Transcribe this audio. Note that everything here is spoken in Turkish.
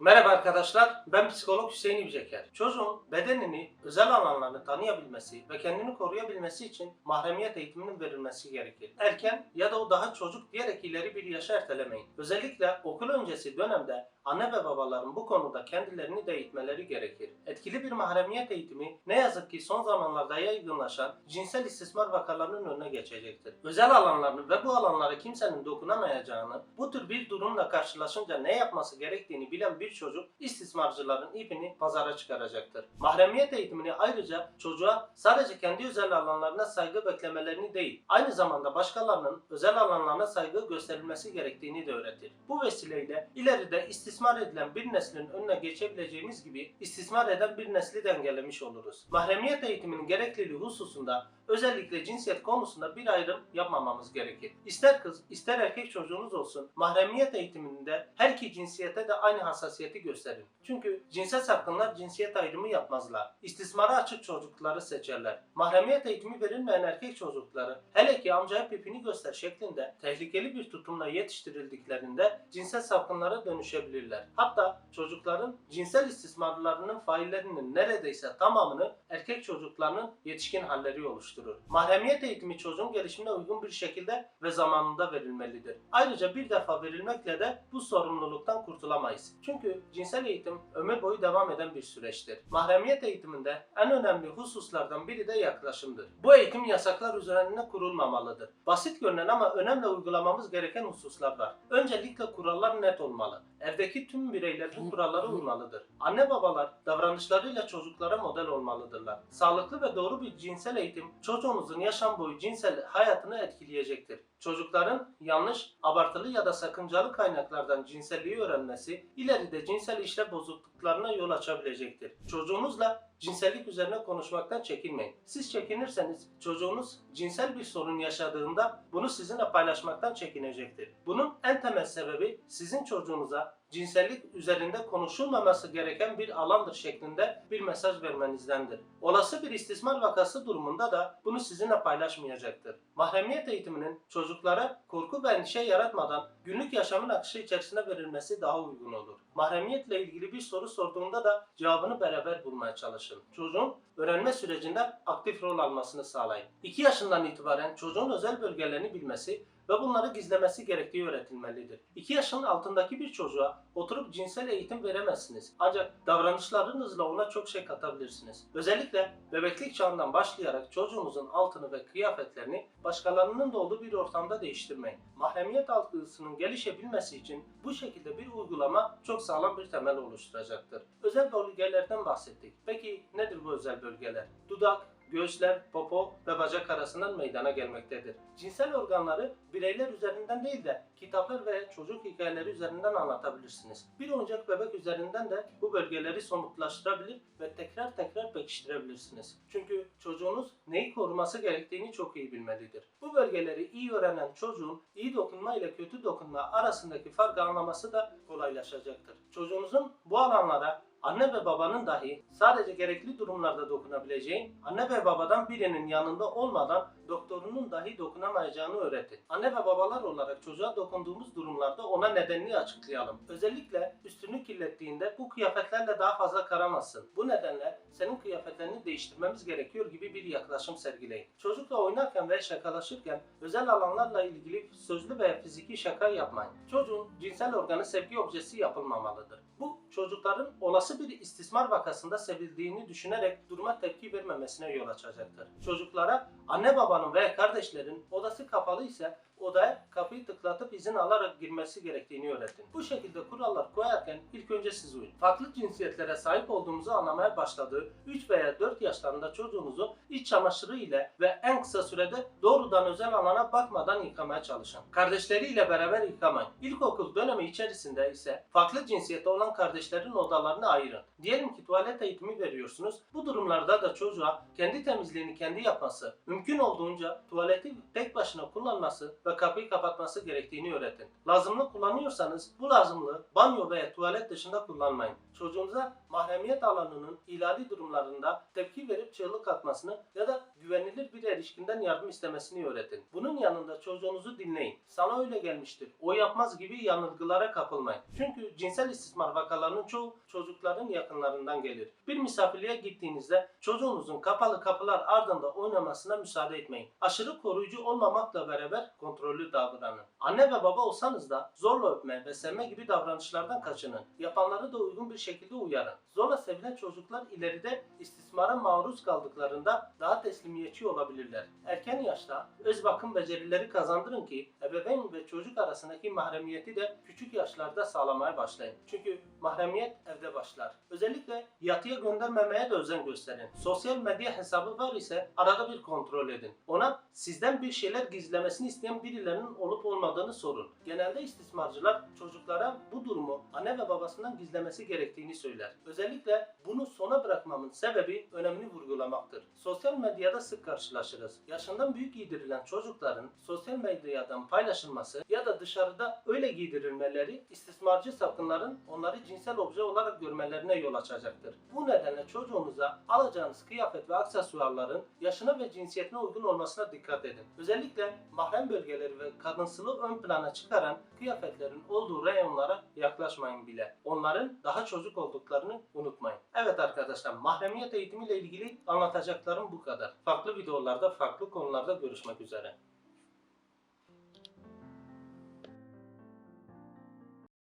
Merhaba arkadaşlar, ben psikolog Hüseyin İbceker. Çocuğun bedenini, özel alanlarını tanıyabilmesi ve kendini koruyabilmesi için mahremiyet eğitiminin verilmesi gerekir. Erken ya da o daha çocuk diyerek ileri bir yaşa ertelemeyin. Özellikle okul öncesi dönemde anne ve babaların bu konuda kendilerini de eğitmeleri gerekir. Etkili bir mahremiyet eğitimi ne yazık ki son zamanlarda yaygınlaşan cinsel istismar vakalarının önüne geçecektir. Özel alanlarını ve bu alanlara kimsenin dokunamayacağını, bu tür bir durumla karşılaşınca ne yapması gerektiğini bilen bir çocuk istismarcıların ipini pazara çıkaracaktır. Mahremiyet eğitimini ayrıca çocuğa sadece kendi özel alanlarına saygı beklemelerini değil, aynı zamanda başkalarının özel alanlarına saygı gösterilmesi gerektiğini de öğretir. Bu vesileyle ileride istismar edilen bir neslin önüne geçebileceğimiz gibi istismar eden bir nesli de engellemiş oluruz. Mahremiyet eğitiminin gerekliliği hususunda özellikle cinsiyet konusunda bir ayrım yapmamamız gerekir. İster kız ister erkek çocuğunuz olsun mahremiyet eğitiminde her iki cinsiyete de aynı hassasiyeti gösterin. Çünkü cinsel sapkınlar cinsiyet ayrımı yapmazlar. İstismara açık çocukları seçerler. Mahremiyet eğitimi verilmeyen erkek çocukları hele ki amcaya pipini göster şeklinde tehlikeli bir tutumla yetiştirildiklerinde cinsel sapkınlara dönüşebilirler. Hatta çocukların cinsel istismarlarının faillerinin neredeyse tamamını erkek çocuklarının yetişkin halleri oluşturur. Mahremiyet eğitimi çocuğun gelişimine uygun bir şekilde ve zamanında verilmelidir. Ayrıca bir defa verilmekle de bu sorumluluktan kurtulamayız. Çünkü cinsel eğitim ömür boyu devam eden bir süreçtir. Mahremiyet eğitiminde en önemli hususlardan biri de yaklaşımdır. Bu eğitim yasaklar üzerine kurulmamalıdır. Basit görünen ama önemli uygulamamız gereken hususlar var. Öncelikle kurallar net olmalı. Evdeki tüm bireyler bu kurallara uymalıdır. Anne babalar davranışlarıyla çocuklara model olmalıdırlar. Sağlıklı ve doğru bir cinsel eğitim çocuğunuzun yaşam boyu cinsel hayatını etkileyecektir. Çocukların yanlış, abartılı ya da sakıncalı kaynaklardan cinselliği öğrenmesi ileride cinsel işlev bozukluklarına yol açabilecektir. Çocuğunuzla cinsellik üzerine konuşmaktan çekinmeyin. Siz çekinirseniz çocuğunuz cinsel bir sorun yaşadığında bunu sizinle paylaşmaktan çekinecektir. Bunun en temel sebebi sizin çocuğunuza cinsellik üzerinde konuşulmaması gereken bir alandır şeklinde bir mesaj vermenizdendir. Olası bir istismar vakası durumunda da bunu sizinle paylaşmayacaktır. Mahremiyet eğitiminin çocuklara korku ve endişe yaratmadan günlük yaşamın akışı içerisine verilmesi daha uygun olur. Mahremiyetle ilgili bir soru sorduğunda da cevabını beraber bulmaya çalışın. Çocuğun öğrenme sürecinde aktif rol almasını sağlayın. 2 yaşından itibaren çocuğun özel bölgelerini bilmesi ve bunları gizlemesi gerektiği öğretilmelidir. 2 yaşın altındaki bir çocuğa oturup cinsel eğitim veremezsiniz. Ancak davranışlarınızla ona çok şey katabilirsiniz. Özellikle bebeklik çağından başlayarak çocuğunuzun altını ve kıyafetlerini başkalarının da olduğu bir ortamda değiştirmeyin. Mahremiyet algısının gelişebilmesi için bu şekilde bir uygulama çok sağlam bir temel oluşturacaktır. Özel bölgelerden bahsettik. Peki nedir bu özel bölgeler? Dudak, göğüsler, popo ve bacak arasından meydana gelmektedir. Cinsel organları bireyler üzerinden değil de kitaplar ve çocuk hikayeleri üzerinden anlatabilirsiniz. Bir oyuncak bebek üzerinden de bu bölgeleri somutlaştırabilir ve tekrar tekrar pekiştirebilirsiniz. Çünkü çocuğunuz neyi koruması gerektiğini çok iyi bilmelidir. Bu bölgeleri iyi öğrenen çocuğun iyi dokunma ile kötü dokunma arasındaki farkı anlaması da kolaylaşacaktır. Çocuğunuzun bu alanlara anne ve babanın dahi sadece gerekli durumlarda dokunabileceği, anne ve babadan birinin yanında olmadan doktorunun dahi dokunamayacağını öğretin. Anne ve babalar olarak çocuğa dokunduğumuz durumlarda ona nedenini açıklayalım. Özellikle üstünü kirlettiğinde bu kıyafetlerle daha fazla karamazsın. Bu nedenle senin kıyafetlerini değiştirmemiz gerekiyor gibi bir yaklaşım sergileyin. Çocukla oynarken ve şakalaşırken özel alanlarla ilgili sözlü ve fiziki şaka yapmayın. Çocuğun cinsel organı sevgi objesi yapılmamalıdır. Bu çocukların olası bir istismar vakasında sevildiğini düşünerek duruma tepki vermemesine yol açacaktır. Çocuklara anne babanın veya kardeşlerin odası kapalı ise odaya kapıyı tıklatıp izin alarak girmesi gerektiğini öğretin. Bu şekilde kurallar koyarken ilk önce siz uyun. Farklı cinsiyetlere sahip olduğumuzu anlamaya başladığı 3 veya 4 yaşlarında çocuğunuzu iç çamaşırı ile ve en kısa sürede doğrudan özel alana bakmadan yıkamaya çalışın. Kardeşleriyle beraber yıkamayın. İlkokul dönemi içerisinde ise farklı cinsiyette olan kardeşlerin odalarını ayırın. Diyelim ki tuvalet eğitimi veriyorsunuz. Bu durumlarda da çocuğa kendi temizliğini kendi yapması, mümkün olduğunca tuvaleti tek başına kullanması ve kapıyı kapatması gerektiğini öğretin. Lazımlı kullanıyorsanız bu lazımlığı banyo veya tuvalet dışında kullanmayın. Çocuğunuza mahremiyet alanının ihlali durumlarında tepki verip çığlık atmasını ya da güvenilir bir erişkinden yardım istemesini öğretin. Bunun yanında çocuğunuzu dinleyin. Sana öyle gelmiştir. O yapmaz gibi yanılgılara kapılmayın. Çünkü cinsel istismar vakalarının çoğu çocukların yakınlarından gelir. Bir misafirliğe gittiğinizde çocuğunuzun kapalı kapılar ardında oynamasına müsaade etmeyin. Aşırı koruyucu olmamakla beraber kontrollü davranın. Anne ve baba olsanız da zorla öpme ve sevme gibi davranışlardan kaçının. Yapanları da uygun bir şekilde uyarın. Zorla sevilen çocuklar ileride istismara maruz kaldıklarında daha teslimiyetçi olabilirler. Erken yaşta öz bakım becerileri kazandırın ki ebeveyn ve çocuk arasındaki mahremiyeti de küçük yaşlarda sağlamaya başlayın. Çünkü mahremiyet evde başlar. Özellikle yatıya göndermemeye de özen gösterin. Sosyal medya hesabı var ise arada bir kontrol edin. Ona sizden bir şeyler gizlemesini isteyen birilerinin olup olmadığını sorun. Genelde istismarcılar çocuklara bu durumu anne ve babasından gizlemesi gerektiğini söyler. Özellikle bunu sona bırakmamın sebebi önemini vurgulamaktır. Sosyal medyada sık karşılaşırız. Yaşından büyük giydirilen çocukların sosyal medyadan paylaşılması da dışarıda öyle giydirilmeleri istismarcı sapkınların onları cinsel obje olarak görmelerine yol açacaktır. Bu nedenle çocuğunuza alacağınız kıyafet ve aksesuarların yaşına ve cinsiyetine uygun olmasına dikkat edin. Özellikle mahrem bölgeleri ve kadınsılığı ön plana çıkaran kıyafetlerin olduğu reyonlara yaklaşmayın bile. Onların daha çocuk olduklarını unutmayın. Evet arkadaşlar mahremiyet eğitimiyle ilgili anlatacaklarım bu kadar. Farklı videolarda farklı konularda görüşmek üzere.